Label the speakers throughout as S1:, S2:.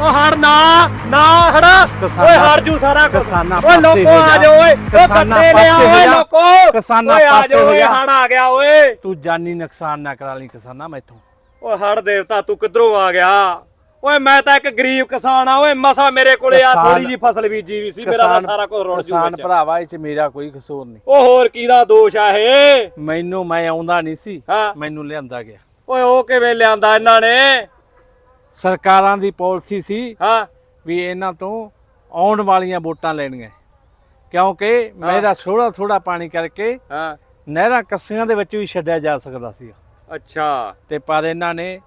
S1: ਓ ਹੜ ਨਾ ਨਾ ਹੜ। ਓਏ ਹੜ ਜੂ ਸਾਰਾ
S2: ਕਿਸਾਨਾਂ
S1: ਓਏ ਲੋਕੋ ਆ
S2: ਜਾ।
S1: ਓਏ। ਓ ਕੱਟੇ ਲਿਆ ਓਏ। ਲੋਕੋ।
S2: ਕਿਸਾਨਾਂ ਪਾਸੇ ਹੋ ਜਾ।
S1: ਹੜ ਆ ਗਿਆ ਓਏ।
S2: ਤੂੰ ਜਾਨੀ ਨੁਕਸਾਨ ਨਾ ਕਰਾ ਲਈ ਕਿਸਾਨਾਂ ਮੈਥੋਂ।
S1: ਓਏ ਹੜ ਦੇਵਤਾ ਤੂੰ ਕਿੱਧਰੋਂ ਆ ਗਿਆ? ਓਏ ਮੈਂ ਤਾਂ ਇੱਕ ਗਰੀਬ ਕਿਸਾਨ ਆ ਓਏ ਮਸਾ ਮੇਰੇ ਕੋਲੇ ਆ ਥੋੜੀ ਜੀ ਫਸਲ ਬੀਜੀ ਵੀ ਸੀ ਮੇਰਾ ਤਾਂ ਸਾਰਾ ਕੁਝ ਰੁੜ ਜੂ
S2: ਕਿਸਾਨ। ਭਰਾਵਾ ਇਹ ਚ ਮੇਰਾ ਕੋਈ ਕਸੂਰ ਨਹੀਂ।
S1: ਓ ਹੋਰ ਕਿਹਦਾ ਦੋਸ਼ ਆ ਇਹ?
S2: ਮੈਨੂੰ ਮੈਂ ਆਉਂਦਾ ਨਹੀਂ ਸੀ ਮੈਨੂੰ ਲਿਆਂਦਾ ਗਿਆ।
S1: ਓਏ ਉਹ ਕਿਵੇਂ ਲਿਆਂਦਾ ਇਹਨਾਂ ਨੇ?
S2: ਸਰਕਾਰਾਂ ਦੀ ਪਾਲਿਸੀ ਸੀ
S1: ਹਾਂ।
S2: ਵੀ ਇਹਨਾਂ ਤੋਂ ਆਉਣ ਵਾਲੀਆਂ ਵੋਟਾਂ ਲੈਣੀਆਂ। ਕਿਉਂਕਿ ਮੇਰਾ ਥੋੜਾ ਥੋੜਾ ਪਾਣੀ ਕਰਕੇ
S1: ਹਾਂ।
S2: ਨਹਿਰਾਂ ਕੱਸੀਆਂ ਦੇ ਵਿੱਚ ਵੀ ਛੱਡਿਆ ਜਾ ਸਕਦਾ ਸੀ।
S1: ਅੱਛਾ।
S2: ਤੇ ਪਰ ਇਹਨਾਂ ਨੇ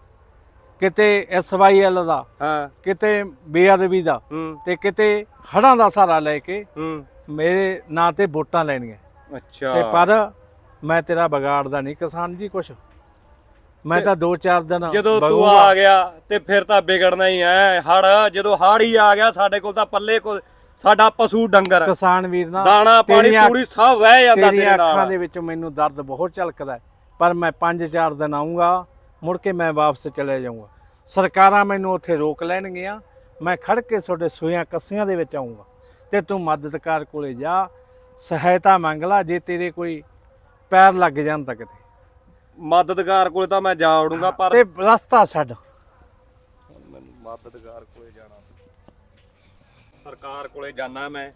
S2: ਕਿਤੇ ਐਸਵਾਈਐਲ ਦਾ
S1: ਹਾਂ।
S2: ਕਿਤੇ ਬੇਅਦਬੀ ਦਾ ਤੇ ਕਿਤੇ ਹੜਾਂ ਦਾ ਸਹਾਰਾ ਲੈ ਕੇ
S1: ਹੂੰ।
S2: ਮੇਰੇ ਨਾਂ ਤੇ ਵੋਟਾਂ ਲੈਣੀਆਂ।
S1: ਅੱਛਾ।
S2: ਤੇ ਪਰ ਮੈਂ ਤੇਰਾ ਵਿਗਾੜਦਾ ਨਹੀਂ ਕਿਸਾਨ ਜੀ ਕੁਛ। ਮੈਂ ਤਾਂ 2-4 ਦਿਨ
S1: ਜਦੋਂ ਤੂੰ
S2: ਬਗੂੰਗਾ।
S1: ਆ ਗਿਆ ਤੇ ਫਿਰ ਤਾਂ ਵਿਗੜਨਾ ਹੀ ਐ। ਹੜ ਜਦੋਂ ਹੜ ਹੀ ਆ ਗਿਆ ਸਾਡੇ ਕੋਲ ਤਾਂ ਪੱਲੇ ਕੋਲ ਸਾਡਾ ਪਸ਼ੂ ਡੰਗਰ।
S2: ਕਿਸਾਨ ਵੀਰ ਨਾਲ
S1: ਦਾਣਾ ਪਾਣੀ
S2: ਤੇਰੀਆਂ-
S1: ਪੂਰੀ ਸਭ ਵਹਿ ਜਾਂਦਾ
S2: ਤੇਰੀਆਂ
S1: ਤੇਰੇ
S2: ਅੱਖਾਂ
S1: ਨਾਲ
S2: ਦੇ ਵਿੱਚੋਂ ਮੈਨੂੰ ਦਰਦ ਬਹੁਤ ਝਲਕਦਾ ਹੈ। ਪਰ ਮੈਂ 5-4 ਦਿਨ ਆਉਂਗਾ ਮੁੜ ਕੇ ਮੈਂ ਵਾਪਸ ਚਲੇ ਜਾਊਂਗਾ। ਸਰਕਾਰਾਂ ਮੈਨੂੰ ਉੱਥੇ ਰੋਕ ਲੈਣਗੀਆਂ। ਮੈਂ ਖੜ ਕੇ ਤੁਹਾਡੇ ਸੂਆਂ ਕੱਸੀਆਂ ਦੇ ਵਿੱਚ ਆਉਂਗਾ ਤੇ ਤੂੰ ਮਦਦਕਾਰ ਕੋਲੇ ਜਾ ਸਹਾਇਤਾ ਮੰਗ ਲਾ ਜੇ ਤੇਰੇ ਕੋਈ ਪੈਰ ਲੱਗ ਜਾਣ ਤਾਂ ਕਿਤੇ।
S1: ਮਦਦਗਾਰ ਕੋਲੇ ਤਾਂ ਮੈਂ ਜਾ ਵੜੂੰਗਾ ਪਰ
S2: ਤੇ ਰਸਤਾ ਛੱਡ।
S1: ਮੈਨੂੰ ਮਦਦਗਾਰ ਕੋਲੇ ਜਾਣਾ। ਸਰਕਾਰ ਕੋਲੇ ਜਾਣਾ ਮੈਂ।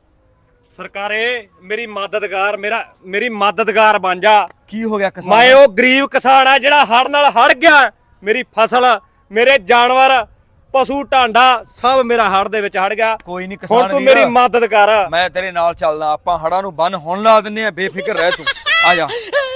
S1: ਸਰਕਾਰੇ ਮੇਰੀ ਮਦਦਗਾਰ ਮੇਰਾ ਮੇਰੀ ਮਦਦਗਾਰ ਬਣ ਜਾ।
S3: ਕੀ ਹੋ ਗਿਆ ਕਿਸਾਨ?
S1: ਮੈਂ ਉਹ ਗਰੀਬ ਕਿਸਾਨ ਆ ਜਿਹੜਾ ਹੜ ਨਾਲ ਹੜ ਗਿਆ। ਮੇਰੀ ਫਸਲ ਮੇਰੇ ਜਾਨਵਰ ਪਸ਼ੂ ਢਾਂਡਾ ਸਭ ਮੇਰਾ ਹੜ ਦੇ ਵਿੱਚ ਹੜ ਗਿਆ।
S3: ਕੋਈ ਨਹੀਂ
S1: ਹੁਣ
S3: ਕਿਸਾਨ
S1: ਤੂੰ
S3: ਵੀਰ।
S1: ਮੇਰੀ ਮਦਦ ਕਰ
S3: ਮੈਂ ਤੇਰੇ ਨਾਲ ਚੱਲਦਾ। ਆਪਾਂ ਹੜਾਂ ਨੂੰ ਬੰਨ ਹੁਣ ਲਾ ਦਿੰਨੇ ਆ। ਬੇਫਿਕਰ ਰਹਿ ਤੂੰ। ਆ ਜਾ।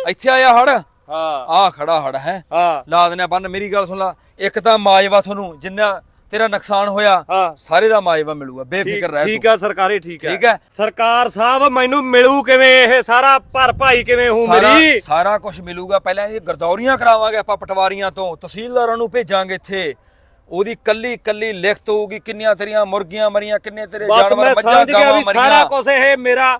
S3: ਇੱਥੇ ਆਇਆ ਹੜ
S1: ਹਾਂ।
S3: ਆ ਖੜਾ ਹੜ ਹੈ।
S1: ਹਾਂ।
S3: ਲਾ ਦਿੰਨੇ ਬੰਨ ਮੇਰੀ ਗੱਲ ਸੁਣ ਲਾ। ਇੱਕ ਤਾਂ ਮਾਜਵਾ ਤੁਹਾਨੂੰ ਜਿੰਨਾ ਤੇਰਾ ਨੁਕਸਾਨ ਹੋਇਆ ਸਾਰੇ ਦਾ ਮਾਜਵਾ ਮਿਲੂਗਾ ਬੇਫਿਕਰ ਰਹਿ
S1: ਠੀਕ ਆ ਸਰਕਾਰੀ ਠੀਕ
S3: ਹੈ।
S1: ਸਰਕਾਰ ਸਾਹਿਬ ਮੈਨੂੰ ਮਿਲੂ ਕਿਵੇਂ? ਇਹ ਸਾਰਾ ਭਰਪਾਈ ਕਿਵੇਂ ਹੂੰ ਮੇਰੀ?
S3: ਸਾਰਾ ਕੁਝ ਮਿਲੂਗਾ। ਪਹਿਲਾਂ ਇਹ ਗਰਦੌਰੀਆਂ ਕਰਾਵਾਂਗੇ ਆਪਾਂ ਪਟਵਾਰੀਆਂ ਤੋਂ। ਤਹਿਸੀਲਦਾਰਾਂ ਨੂੰ ਭੇਜਾਂਗੇ ਇੱਥੇ। ਉਹਦੀ ਕੱਲੀ ਕੱਲੀ ਲਿਖਤ ਹੋਊਗੀ ਕਿੰਨੀਆਂ ਤੇਰੀਆਂ ਮੁਰਗੀਆਂ ਮਰੀਆਂ ਕਿੰਨੇ ਤੇਰੇ ਜਾਨਵਰ ਮੱਝਾਂ ਗਾਵਾਂ
S1: ਵੀ ਸਾਰਾ
S3: ਮਰੀਆਂ
S1: ਕੁਝ ਇਹ ਮੇਰਾ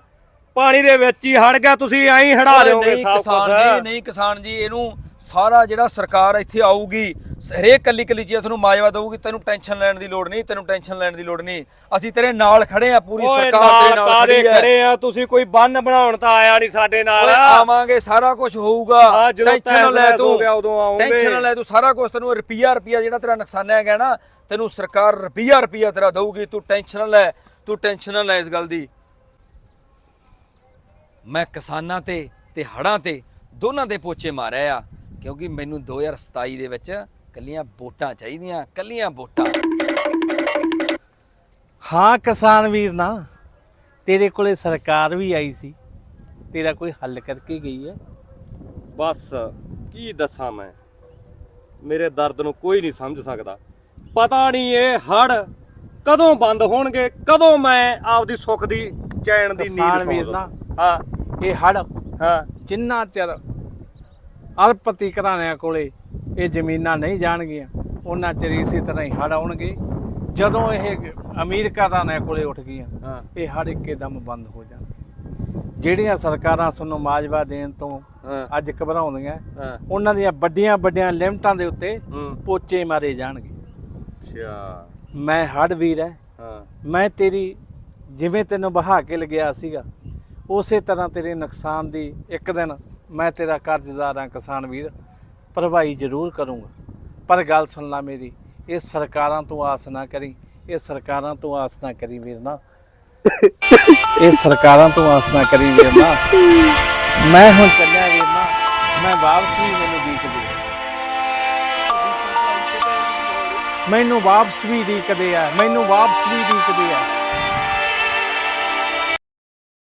S1: ਪਾਣੀ ਦੇ ਵਿੱਚ ਹੀ ਹੜ ਗਿਆ ਤੁਸੀਂ ਐਂ ਹੀ ਹੜਾ ਦਿਓਗੇ।
S3: ਨਹੀਂ ਕਿਸਾਨ ਜੀ ਨਹੀਂ ਕਿਸਾਨ ਜੀ ਇਹਨੂੰ ਸਾਰਾ ਜਿਹੜਾ ਸਰਕਾਰ ਇੱਥੇ ਆਊਗੀ ਹਰੇਕ ਕੱਲੀ ਕੱਲੀ ਚੀਜ਼ ਤੁਹਾਨੂੰ ਮਾਜਵਾ ਦਊਗੀ ਤੈਨੂੰ ਟੈਨਸ਼ਨ ਲੈਣ ਦੀ ਲੋੜ ਨਹੀਂ ਤੈਨੂੰ ਟੈਨਸ਼ਨ ਲੈਣ ਦੀ ਲੋੜ ਨਹੀਂ। ਅਸੀਂ ਤੇਰੇ ਨਾਲ ਖੜੇ ਆ ਪੂਰੀ ਸਰਕਾਰ ਤੇਰੇ ਨਾਲ ਖੜੀ ਹੈ
S1: ਖੜੇ ਆ? ਤੁਸੀਂ ਕੋਈ ਬੰਨ ਬਣਾਉਣ ਤਾਂ ਆਇਆ ਨਹੀਂ ਸਾਡੇ ਨਾਲ।
S3: ਆਵਾਂਗੇ ਸਾਰਾ ਕੁਝ ਹੋਊਗਾ। ਟੈਨਸ਼ਨ ਨਾ ਲੈ ਤੂੰ
S1: ਹੋ ਗਿਆ ਉਦੋਂ ਆਉਂਗੇ।
S3: ਟੈਨਸ਼ਨ ਨਾ ਲੈ ਤੂੰ ਸਾਰਾ ਕੁਝ ਤੈਨੂੰ ਰੁਪਿਆ ਰੁਪਿਆ ਜਿਹੜਾ ਤੇਰਾ ਨੁਕਸਾਨ ਹੈਗਾ ਨਾ ਤੈਨੂੰ ਸਰਕਾਰ ਰੁਪਿਆ ਰੁਪਿਆ ਤੇਰਾ ਦਊਗੀ। ਤੂੰ ਟੈਨਸ਼ਨ ਨਾ ਲੈ ਤੂੰ ਟੈਨਸ਼ਨ ਨਾ ਲੈ ਇਸ ਗੱਲ ਦੀ। ਮੈਂ ਕਿਸਾਨਾਂ ਤੇ ਤੇ ਹੜਾਂ ਤੇ ਦੋਨਾਂ ਦੇ ਪੋਚੇ ਮਾਰਿਆ ਆ ਕਿਉਂਕਿ ਮੈਨੂੰ 2027 ਦੇ ਵਿੱਚ ਕੱਲੀਆਂ ਵੋਟਾਂ ਚਾਹੀਦੀਆਂ ਕੱਲੀਆਂ ਵੋਟਾਂ।
S2: ਹਾਂ ਕਿਸਾਨ ਵੀਰ ਨਾ ਤੇਰੇ ਕੋਲੇ ਸਰਕਾਰ ਵੀ ਆਈ ਸੀ ਤੇਰਾ ਕੋਈ ਹੱਲ ਕਰਕੇ ਗਈ ਹੈ?
S1: ਬਸ ਕੀ ਦੱਸਾਂ ਮੈਂ? ਮੇਰੇ ਦਰਦ ਨੂੰ ਕੋਈ ਨਹੀਂ ਸਮਝ ਸਕਦਾ। ਪਤਾ ਨਹੀਂ ਇਹ ਹੜ ਕਦੋਂ ਬੰਦ ਹੋਣਗੇ ਕਦੋਂ ਮੈਂ ਆਪਦੀ ਸੁੱਖ ਦੀ ਚੈਨ ਦੀ
S2: ਕਿਸਾਨ
S1: ਨੀਂਦ
S2: ਵੀਰ
S1: ਸੌਂ
S2: ਨਾ
S1: ਹਾਂ।
S2: ਇਹ ਹੜ
S1: ਹਾਂ।
S2: ਜਿੰਨਾ ਚਿਰ ਅਰਪਤੀ ਘਰਾਣਿਆਂ ਕੋਲੇ ਇਹ ਜ਼ਮੀਨਾਂ ਨਹੀਂ ਜਾਣਗੀਆਂ ਉਹਨਾਂ ਚਿਰ ਇਸੇ ਤਰ੍ਹਾਂ ਹੀ ਹੜ ਆਉਣਗੇ। ਜਦੋਂ ਇਹ ਅਮੀਰ ਘਰਾਣਿਆਂ ਕੋਲੇ ਉੱਠ ਗਈਆਂ ਇਹ ਹੜ ਇੱਕਦਮ ਬੰਦ ਹੋ ਜਾਣਗੇ। ਜਿਹੜੀਆਂ ਸਰਕਾਰਾਂ ਸਾਨੂੰ ਮਾਜਵਾ ਦੇਣ ਤੋਂ ਅੱਜ ਘਬਰਾਉਂਦੀਆਂ ਉਹਨਾਂ ਦੀਆਂ ਵੱਡੀਆਂ ਵੱਡੀਆਂ ਲਿਮਟਾਂ ਦੇ ਉੱਤੇ ਪੋਚੇ ਮਾਰੇ ਜਾਣਗੇ।
S1: ਅੱਛਾ।
S2: ਮੈਂ ਹੜ ਵੀਰ
S1: ਹਾਂ।
S2: ਮੈਂ ਤੇਰੀ ਜਿਵੇਂ ਤੈਨੂੰ ਬਹਾ ਕੇ ਲਗਿਆ ਸੀਗਾ ਉਸੇ ਤਰ੍ਹਾਂ ਤੇਰੇ ਨੁਕਸਾਨ ਦੀ ਇੱਕ ਦਿਨ ਮੈਂ ਤੇਰਾ ਕਰਜ਼ਦਾਰ ਹਾਂ ਕਿਸਾਨ ਵੀਰ, ਭਰਵਾਈ ਜ਼ਰੂਰ ਕਰੂੰਗਾ। ਪਰ ਗੱਲ ਸੁਣ ਲੈ ਮੇਰੀ, ਇਹ ਸਰਕਾਰਾਂ ਤੋਂ ਆਸ ਨਾ ਕਰੀ, ਇਹ ਸਰਕਾਰਾਂ ਤੋਂ ਆਸ ਨਾ ਕਰੀ ਵੀਰ ਨਾ। ਇਹ ਸਰਕਾਰਾਂ ਤੋਂ ਆਸ ਨਾ ਕਰੀ ਵੀਰ ਨਾ। ਮੈਂ ਹੁਣ ਚੱਲਿਆ ਵੀਰ ਨਾ, ਮੈਂ ਵਾਪਸ ਵੀ ਮੈਨੂੰ ਦੀਕਦੇ ਮੈਨੂੰ ਵਾਪਸ ਵੀ ਦੀਕਦੇ ਆ, ਮੈਨੂੰ ਵਾਪਸ ਵੀ ਦੀਕਦੇ ਆ।